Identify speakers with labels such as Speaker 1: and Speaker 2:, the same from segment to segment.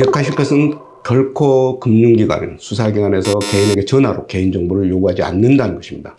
Speaker 1: 기억하실 것은 결코 금융기관, 수사기관에서 개인에게 전화로 개인정보를 요구하지 않는다는 것입니다.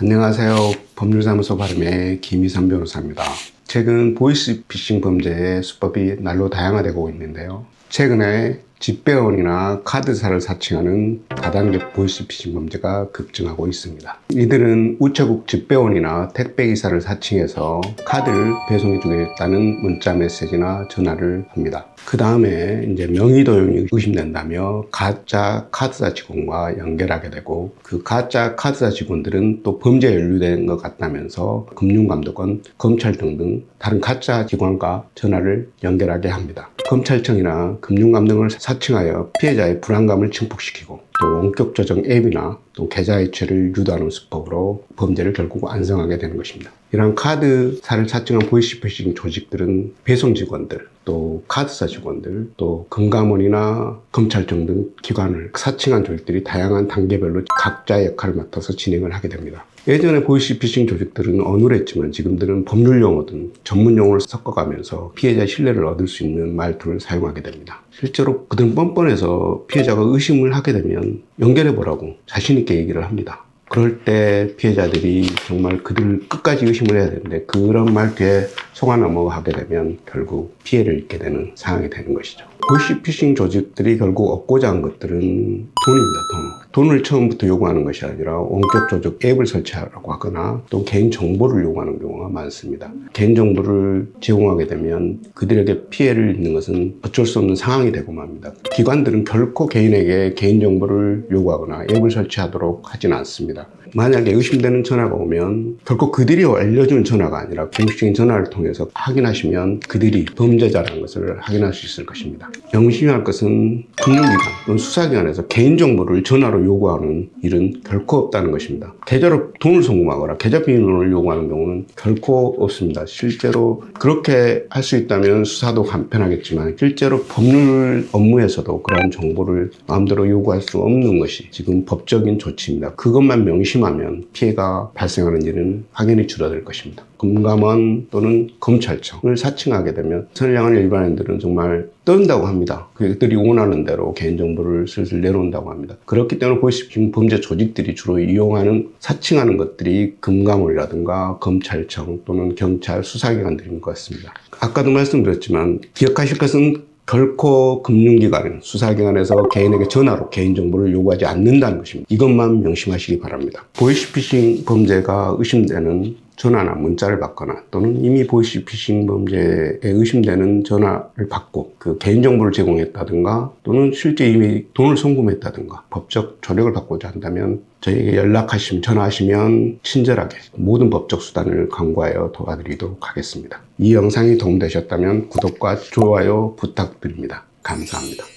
Speaker 1: 안녕하세요. 법률사무소 발음의 김희선 변호사입니다. 최근 보이스피싱 범죄의 수법이 날로 다양화되고 있는데요. 최근에 집배원이나 카드사를 사칭하는 다단계 보이스피싱 범죄가 급증하고 있습니다. 이들은 우체국 집배원이나 택배기사를 사칭해서 카드를 배송해 주겠다는 문자 메시지나 전화를 합니다. 그 다음에 이제 명의 도용이 의심된다며 가짜 카드사 직원과 연결하게 되고 그 가짜 카드사 직원들은 또 범죄에 연루된 것 같다면서 금융감독원, 검찰청 등 다른 가짜 기관과 전화를 연결하게 합니다. 검찰청이나 금융감독을 사칭하여 피해자의 불안감을 증폭시키고 또 원격 조정 앱이나 또 계좌 이체를 유도하는 수법으로 범죄를 결국 완성하게 되는 것입니다. 이러한 카드사를 사칭한 보이스피싱 조직들은 배송 직원들, 또 카드사 직원들, 또 금감원이나 검찰청 등 기관을 사칭한 조직들이 다양한 단계별로 각자의 역할을 맡아서 진행을 하게 됩니다. 예전에 보이스피싱 조직들은 어눌했지만 지금들은 법률 용어 등 전문 용어를 섞어가면서 피해자 신뢰를 얻을 수 있는 말투를 사용하게 됩니다. 실제로 그들은 뻔뻔해서 피해자가 의심을 하게 되면 연결해보라고 자신 있게 얘기를 합니다. 그럴 때 피해자들이 정말 그들을 끝까지 의심을 해야 되는데 그런 말투에 속아 넘어가게 되면 결국 피해를 입게 되는 상황이 되는 것이죠. 보이스피싱 조직들이 결국 얻고자 한 것들은 돈입니다, 돈. 돈을 처음부터 요구하는 것이 아니라 원격 조직 앱을 설치하라고 하거나 또 개인 정보를 요구하는 경우가 많습니다. 개인 정보를 제공하게 되면 그들에게 피해를 입는 것은 어쩔 수 없는 상황이 되고 맙니다. 기관들은 결코 개인에게 개인 정보를 요구하거나 앱을 설치하도록 하지는 않습니다. 만약에 의심되는 전화가 오면 결코 그들이 알려주는 전화가 아니라 공식적인 전화를 통해서 확인하시면 그들이 범죄자라는 것을 확인할 수 있을 것입니다. 명심할 것은 금융기관 수사기관에서 개인정보를 전화로 요구하는 일은 결코 없다는 것입니다. 계좌로 돈을 송금하거나 계좌 비밀번호를 요구하는 경우는 결코 없습니다. 실제로 그렇게 할 수 있다면 수사도 간편하겠지만 실제로 법률 업무에서도 그러한 정보를 마음대로 요구할 수 없는 것이 지금 법적인 조치입니다. 그것만 명심하면 피해가 발생하는 일은 확연히 줄어들 것입니다. 금감원 또는 검찰청을 사칭하게 되면 선량한 일반인들은 정말 떤다고 합니다. 그들이 원하는 대로 개인정보를 슬슬 내놓는다고 합니다. 그렇기 때문에 보이스피싱 범죄 조직들이 주로 이용하는 사칭하는 것들이 금감원이라든가 검찰청 또는 경찰 수사기관들인 것 같습니다. 아까도 말씀드렸지만 기억하실 것은 결코 금융기관, 수사기관에서 개인에게 전화로 개인정보를 요구하지 않는다는 것입니다. 이것만 명심하시기 바랍니다. 보이스피싱 범죄가 의심되는 전화나 문자를 받거나 또는 이미 보이스피싱 범죄에 의심되는 전화를 받고 그 개인정보를 제공했다든가 또는 실제 이미 돈을 송금했다든가 법적 조력을 받고자 한다면 저에게 연락하시면 전화하시면 친절하게 모든 법적 수단을 강구하여 도와드리도록 하겠습니다. 이 영상이 도움되셨다면 구독과 좋아요 부탁드립니다. 감사합니다.